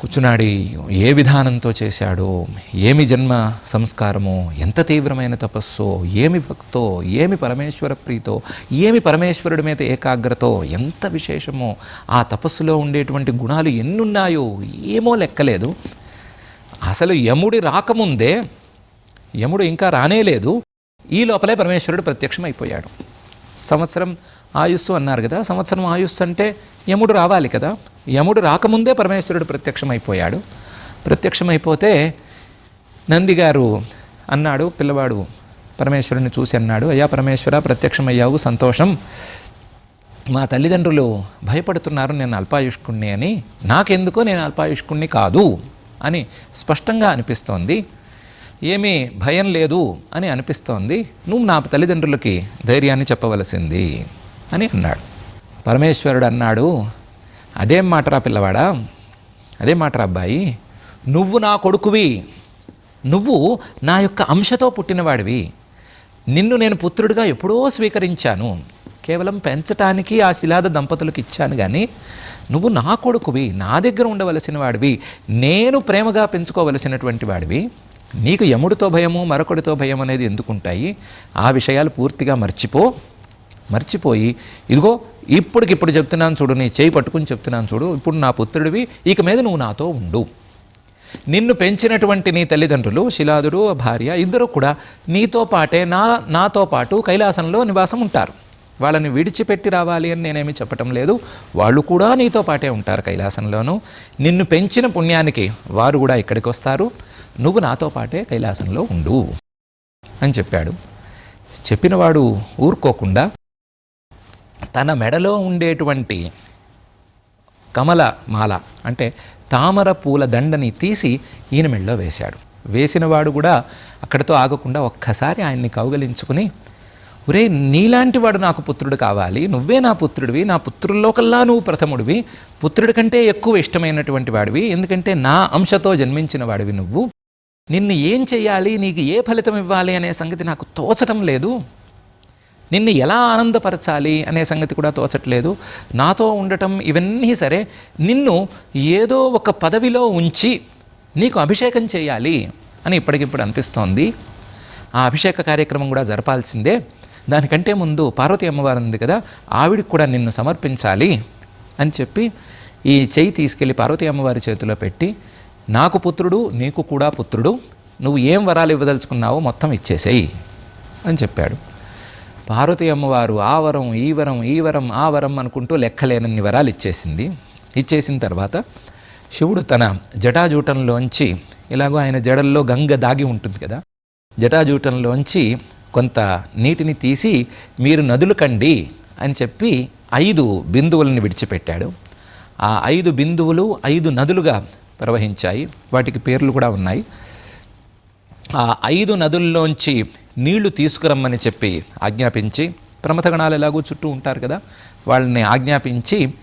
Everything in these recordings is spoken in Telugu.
కూర్చున్నాడు. ఏ విధానంతో చేశాడో? ఏమి జన్మ సంస్కారమో? ఎంత తీవ్రమైన తపస్సో? ఏమి భక్తో? ఏమి పరమేశ్వర ప్రీతో? ఏమి పరమేశ్వరుడి మీద ఏకాగ్రతో? ఎంత విశేషమో? ఆ తపస్సులో ఉండేటువంటి గుణాలు ఎన్నున్నాయో? ఏమో లెక్కలేదు. అసలు యముడి రాకముందే యముడు ఇంకా రానేలేదు. ఈ లోపలే పరమేశ్వరుడు ప్రత్యక్షం అయిపోయాడు సంవత్సరం ఆయుస్సు అన్నారు కదా సంవత్సరం ఆయుస్సు అంటే యముడు రావాలి కదా. యముడు రాకముందే పరమేశ్వరుడు ప్రత్యక్షమైపోయాడు. ప్రత్యక్షమైపోతే నందిగారు అన్నాడు పిల్లవాడు పరమేశ్వరుని చూసి అన్నాడు అయ్యా పరమేశ్వర ప్రత్యక్షమయ్యావు సంతోషం. మా తల్లిదండ్రులు భయపడుతున్నారు నేను అల్పాయుష్కుణ్ణి అని. నాకెందుకో నేను అల్పాయుష్కుణ్ణి కాదు అని స్పష్టంగా అనిపిస్తోంది. ఏమీ భయం లేదు అని అనిపిస్తోంది. నువ్వు నా తల్లిదండ్రులకి ధైర్యాన్ని చెప్పవలసింది. అని అన్నాడు. పరమేశ్వరుడు అన్నాడు అదేం మాటరా పిల్లవాడా అదేం మాటరా అబ్బాయి నువ్వు నా కొడుకువి నువ్వు నా యొక్క అంశతో పుట్టినవాడివి నిన్ను నేను పుత్రుడిగా ఎప్పుడో స్వీకరించాను కేవలం పెంచటానికి ఆ శిలాద దంపతులకు ఇచ్చాను కానీ నువ్వు నా కొడుకువి నా దగ్గర ఉండవలసిన వాడివి నేను ప్రేమగా పెంచుకోవలసినటువంటి వాడివి నీకు యముడితో భయము మరొకడితో భయం అనేది ఎందుకుంటాయి? ఆ విషయాలు పూర్తిగా మర్చిపో మర్చిపోయి ఇదిగో ఇప్పటికిప్పుడు చెప్తున్నాను చూడు నీ చేయి పట్టుకుని చెప్తున్నాను చూడు ఇప్పుడు నా పుత్రుడివి ఇక మీద నువ్వు నాతో ఉండు. నిన్ను పెంచినటువంటి నీ తల్లిదండ్రులు శిలాదుడు భార్య ఇద్దరు కూడా నీతో పాటే నా నాతో పాటు కైలాసంలో నివాసం ఉంటారు. వాళ్ళని విడిచిపెట్టి రావాలి అని నేనేమి చెప్పటం లేదు. వాళ్ళు కూడా నీతో పాటే ఉంటారు కైలాసంలోనూ. నిన్ను పెంచిన పుణ్యానికి వారు కూడా ఇక్కడికి వస్తారు. నువ్వు నాతో పాటే కైలాసంలో ఉండు అని చెప్పాడు. చెప్పినవాడు ఊరుకోకుండా తన మెడలో ఉండేటువంటి కమల మాల అంటే తామర పూల దండని తీసి ఈయన మెడలో వేశాడు. వేసినవాడు కూడా అక్కడితో ఆగకుండా ఒక్కసారి ఆయన్ని కౌగలించుకుని ఒరే నీలాంటి వాడు నాకు పుత్రుడు కావాలి. నువ్వే నా పుత్రుడివి. నా పుత్రుల్లో కల్లా నువ్వు ప్రథముడివి. పుత్రుడి కంటే ఎక్కువ ఇష్టమైనటువంటి వాడివి. ఎందుకంటే నా అంశతో జన్మించిన వాడివి నువ్వు. నిన్ను ఏం చేయాలి నీకు ఏ ఫలితం ఇవ్వాలి? అనే సంగతి నాకు తోచటం లేదు. నిన్ను ఎలా ఆనందపరచాలి అనే సంగతి కూడా తోచట్లేదు. నాతో ఉండటం ఇవన్నీ సరే నిన్ను ఏదో ఒక పదవిలో ఉంచి నీకు అభిషేకం చేయాలి అని ఇప్పటికిప్పుడు అనిపిస్తోంది. ఆ అభిషేక కార్యక్రమం కూడా జరపాల్సిందే. దానికంటే ముందు పార్వతి అమ్మవారు ఉంది కదా ఆవిడికి కూడా నిన్ను సమర్పించాలి అని చెప్పి ఈ చెయ్యి తీసుకెళ్ళి పార్వతి అమ్మవారి చేతిలో పెట్టి నాకు పుత్రుడు నీకు కూడా పుత్రుడు నువ్వు ఏం వరాలు ఇవ్వదలుచుకున్నావో మొత్తం ఇచ్చేసేయి అని చెప్పాడు. పార్వతి అమ్మవారు ఆ వరం ఈ వరం ఈ వరం ఆ వరం అనుకుంటూ లెక్కలేనన్ని వరాలు ఇచ్చేసింది. ఇచ్చేసిన తర్వాత శివుడు తన జటాజూటంలోంచి ఇలాగో ఆయన జడల్లో గంగ దాగి ఉంటుంది కదా జటాజూటంలోంచి కొంత నీటిని తీసి మీరు నదులు కండి అని చెప్పి ఐదు బిందువులను విడిచిపెట్టాడు. ఆ ఐదు బిందువులు ఐదు నదులుగా ప్రవహించాయి. వాటికి పేర్లు కూడా ఉన్నాయి. ఆ ఐదు నదుల్లోంచి నీళ్ళు తీసుకురమ్మని చెప్పి ఆజ్ఞాపించి ప్రమథగణాలు ఎలాగో చుట్టూ ఉంటారు కదా వాళ్ళని ఆజ్ఞాపించి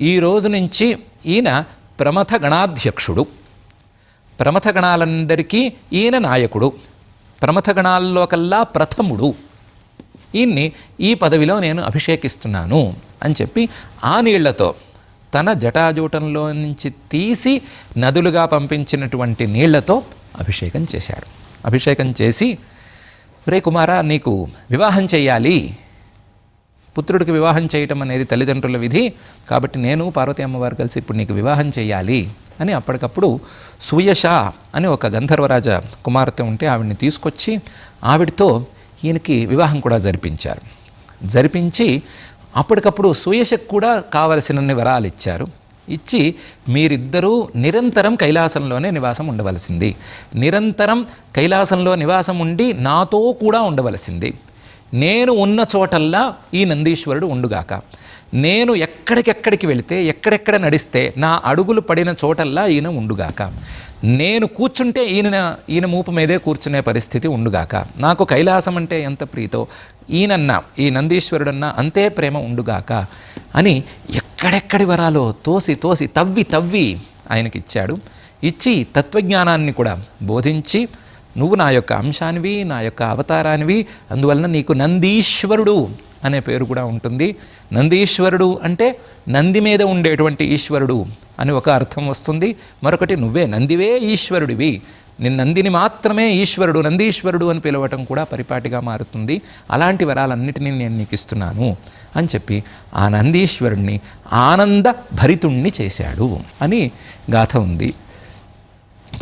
ఈ రోజు నుంచి ఈయన ప్రమథ గణాధ్యక్షుడు. ప్రమథ గణాలందరికీ ఈయన నాయకుడు. ప్రమథగణాల్లో కల్లా ప్రథముడు. ఈయన్ని ఈ పదవిలో నేను అభిషేకిస్తున్నాను అని చెప్పి ఆ నీళ్ళతో తన జటాజూటంలో నుంచి తీసి నదులుగా పంపించినటువంటి నీళ్ళతో అభిషేకం చేశాడు. అభిషేకం చేసి రే కుమార నీకు వివాహం చేయాలి పుత్రుడికి వివాహం చేయటం అనేది తల్లిదండ్రుల విధి. కాబట్టి నేను పార్వతీ అమ్మవారు కలిసి ఇప్పుడు నీకు వివాహం చేయాలి అని అప్పటికప్పుడు సుయశ అని ఒక గంధర్వరాజ కుమార్తె ఉంటే ఆవిడ్ని తీసుకొచ్చి ఆవిడతో ఈయనకి వివాహం కూడా జరిపించారు. జరిపించి అప్పటికప్పుడు సూయశకు కూడా కావలసినన్ని వరాలు ఇచ్చారు. ఇచ్చి మీరిద్దరూ నిరంతరం కైలాసంలోనే నివాసం ఉండవలసింది. నిరంతరం కైలాసంలో నివాసం ఉండి నాతో కూడా ఉండవలసింది. నేను ఉన్న చోటల్లా ఈ నందీశ్వరుడు ఉండుగాక. నేను ఎక్కడికెక్కడికి వెళితే ఎక్కడెక్కడ నడిస్తే నా అడుగులు పడిన చోటల్లా ఈయన ఉండుగాక. నేను కూర్చుంటే ఈయన ఈయన మూపు మీదే కూర్చునే పరిస్థితి ఉండుగాక. నాకు కైలాసం అంటే ఎంత ప్రీతో ఈయనన్నా ఈ నందీశ్వరుడన్నా అంతే ప్రేమ ఉండుగాక అని ఎక్కడెక్కడి వరాలో తోసి తోసి తవ్వి తవ్వి ఆయనకి ఇచ్చాడు. ఇచ్చి తత్వజ్ఞానాన్ని కూడా బోధించి నువ్వు నా యొక్క అంశానివి నా యొక్క అవతారానివి అందువలన నీకు నందీశ్వరుడు అనే పేరు కూడా ఉంటుంది. నందీశ్వరుడు అంటే నంది మీద ఉండేటువంటి ఈశ్వరుడు అని ఒక అర్థం వస్తుంది. మరొకటి నువ్వే నందివే ఈశ్వరుడివి. నేను నందిని మాత్రమే ఈశ్వరుడు నందీశ్వరుడు అని పిలవటం కూడా పరిపాటిగా మారుతుంది. అలాంటి వరాలన్నిటినీ నేను నీకు ఇస్తున్నాను అని చెప్పి ఆ నందీశ్వరుణ్ణి ఆనంద భరితుణ్ణి చేశాడు అని గాథ ఉంది.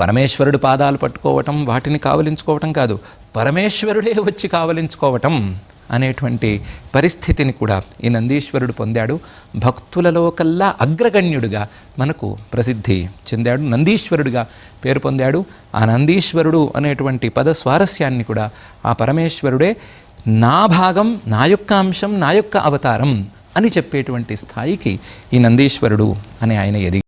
పరమేశ్వరుడు పాదాలు పట్టుకోవటం వాటిని కావలించుకోవటం కాదు పరమేశ్వరుడే వచ్చి కావలించుకోవటం. అనేటువంటి పరిస్థితిని కూడా ఈ నందీశ్వరుడు పొందాడు. భక్తులలో కల్లా అగ్రగణ్యుడిగా మనకు ప్రసిద్ధి చెందాడు. నందీశ్వరుడిగా పేరు పొందాడు. ఆ నందీశ్వరుడు అనేటువంటి పద స్వారస్యాన్ని కూడా ఆ పరమేశ్వరుడే నా భాగం నా యొక్క అంశం నా యొక్క అవతారం అని చెప్పేటువంటి స్థాయికి ఈ నందీశ్వరుడు అని ఆయన ఎదిగి